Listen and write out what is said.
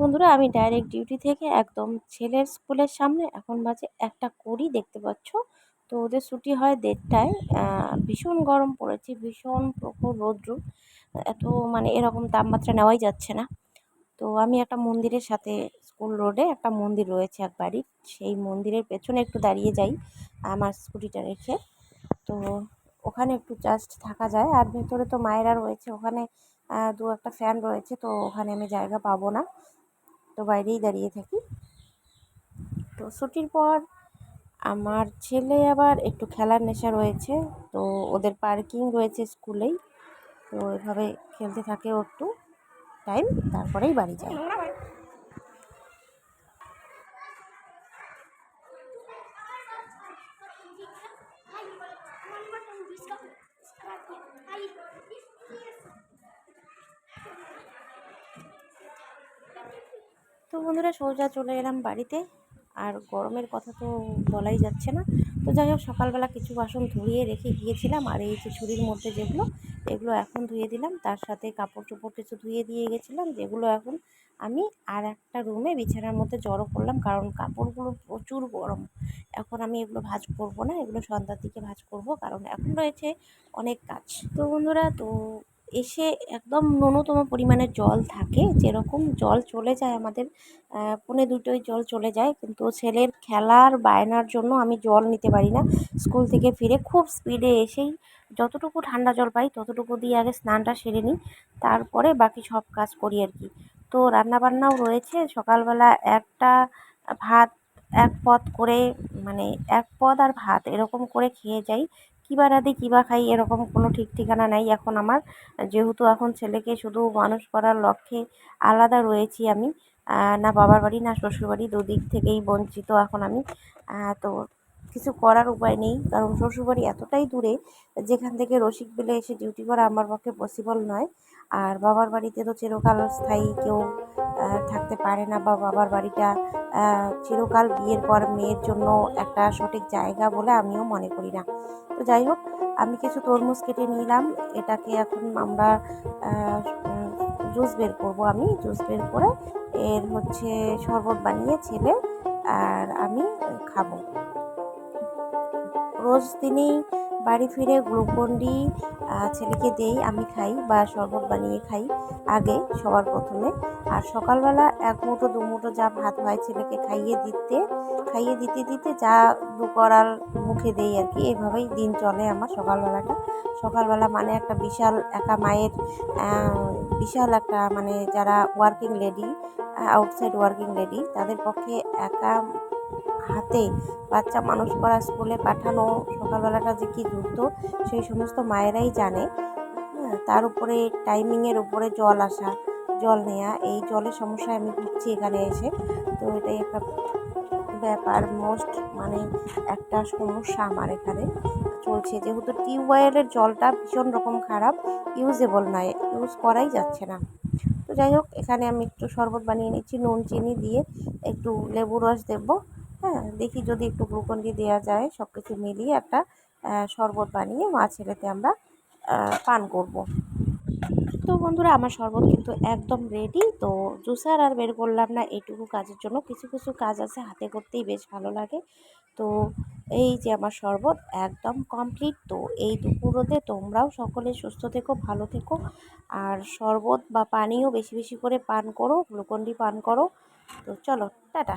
বন্ধুরা, আমি direct duty থেকে একদম ছেলের স্কুলের সামনে এখন বাজে একটা কুড়ি দেখতে পাচ্ছ। তো ওদের ছুটি হয় দেড়টায়। ভীষণ গরম পড়েছে, ভীষণ প্রখর রৌদ্র। এত মানে এরকম তাপমাত্রা নেওয়াই যাচ্ছে না। তো আমি একটা মন্দিরের সাথে স্কুল রোডে একটা মন্দির রয়েছে এক বাড়ির সেই মন্দিরের পেছনে একটু দাঁড়িয়ে যাই আমার স্কুটিটা রেখে। তো ওখানে একটু জাস্ট থাকা যায়। আর ভেতরে তো মায়েরা রয়েছে, ওখানে দু একটা ফ্যান রয়েছে, তো ওখানে আমি জায়গা পাবো না। তো বাইরেই দাঁড়িয়ে থাকি। তো ছুটির পর আমার ছেলে আবার একটু খেলার নেশা রয়েছে, তো ওদের পার্কিং রয়েছে স্কুলেই, তো এভাবে খেলতে থাকে ও একটু টাইম তারপরেই বাড়ি যায় তো বন্ধুরা সোজা চলে এলাম বাড়িতে। আর গরমের কথা তো বলাই যাচ্ছে না। তো যাই হোক, সকালবেলা কিছু বাসন ধুয়ে রেখে গিয়েছিলাম। আর এই যে ছুরির মধ্যে যেগুলো, এগুলো এখন ধুয়ে দিলাম। তার সাথে কাপড় চোপড় কিছু ধুয়ে দিয়ে গেছিলাম, যেগুলো এখন আমি আর একটা রুমে বিছানার মধ্যে জড়ো করলাম। কারণ কাপড়গুলো প্রচুর গরম। এখন আমি এগুলো ভাজ করব না, এগুলো সন্ধ্যার দিকে ভাজ করব, কারণ এখন রয়েছে অনেক কাজ। তো বন্ধুরা, তো এসে একদম ন্যূনতম পরিমাণে জল থাকে। যেরকম জল চলে যায় আমাদের পৌনে দুটোই জল চলে যায়। কিন্তু ছেলের খেলার বায়নার জন্য আমি জল নিতে পারি না। স্কুল থেকে ফিরে খুব স্পিডে এসেই যতটুকু ঠান্ডা জল পাই, ততটুকু দিয়ে আগে স্নানটা সেরে নিই। তারপরে বাকি সব কাজ করি আর কি। তো রান্নাবান্নাও রয়েছে। সকালবেলা একটা ভাত, এক পদ করে মানে এক পদ আর ভাত এরকম করে খেয়ে যাই। কী বা রাঁধি, কী বা খাই, এরকম কোনো ঠিক ঠিকানা নাই এখন আমার। যেহেতু এখন ছেলেকে শুধু মানুষ করার লক্ষ্যে আলাদা রয়েছি আমি না বাবার বাড়ি, না শ্বশুরবাড়ি, দুদিক থেকেই বঞ্চিত এখন আমি। তো কিছু করার উপায় নেই। কারণ শ্বশুরবাড়ি এতটাই দূরে যেখান থেকে রসিক বেলে এসে ডিউটি করা আমার পক্ষে পসিবল নয়। আর বাবার বাড়িতে তো চিরকাল স্থায়ী কেউ থাকতে পারে না বা বাবার বাড়িটা চিরকাল বিয়ের পর মেয়ের জন্য একটা সঠিক জায়গা বলে আমিও মনে করি না। তো যাই হোক, আমি কিছু তরমুজ কেটে নিলাম। এটাকে এখন আমরা জুস বের করব আমি। জুস বের করে এর হচ্ছে শরবত বানিয়ে ছেলে আর আমি খাব। রোজ দিনই বাড়ি ফিরে গ্লুকন্ডি ছেলেকে দেই, আমি খাই বা শরবত বানিয়ে খাই আগে সবার প্রথমে। আর সকালবেলা এক মুঠো, দু মুঠো যা ভাত হয় ছেলেকে খাইয়ে দিতে খাইয়ে দিতে দিতে যা দু করাল মুখে দেই আর কি, এভাবেই দিন চলে আমার সকালবেলাটা। সকালবেলা মানে একটা বিশাল একা মায়ের বিশাল একটা মানে যারা working lady outside working lady তাদের পক্ষে একা হাতে বাচ্চা মানুষ করা স্কুলে পাঠানো সকালবেলাটা যে কী যুদ্ধ সেই সমস্ত মায়েরাই জানে। হ্যাঁ তার উপরে টাইমিংয়ের উপরে জল আসা, জল নেওয়া এই জলের সমস্যায় আমি ভুগছি এখানে এসে। তো এটাই একটা ব্যাপার মোস্ট মানে একটা সমস্যা আমার এখানে। চলছে, যেহেতু টিউবওয়েলের জলটা ভীষণ রকম খারাপ ইউজেবল নয় ইউজ করাই যাচ্ছে না। তো যাই হোক, এখানে আমি একটু শরবত বানিয়ে নিচ্ছি, নুন, চিনি দিয়ে একটু লেবু রস দেবো। হ্যাঁ দেখি যদি একটু গ্লুকন্ডি দেওয়া যায় সব কিছু মিলিয়ে একটা শরবত বানিয়ে মা ছেলেতে আমরা পান করব। তো বন্ধুরা, আমার শরবত কিন্তু একদম রেডি তো জুসার আর বের করলাম না এইটুকু কাজের জন্য। কিছু কিছু কাজ আছে, হাতে করতেই বেশ ভালো লাগে। তো এই যে আমার শরবত, একদম কমপ্লিট তো এই দুপুর রোদে তোমরাও সকলে সুস্থ থেকো, ভালো থেকো। আর শরবত বা পানিও বেশি বেশি করে পান করো গ্লুকন্ডি পান করো। তো চলো, টাটা।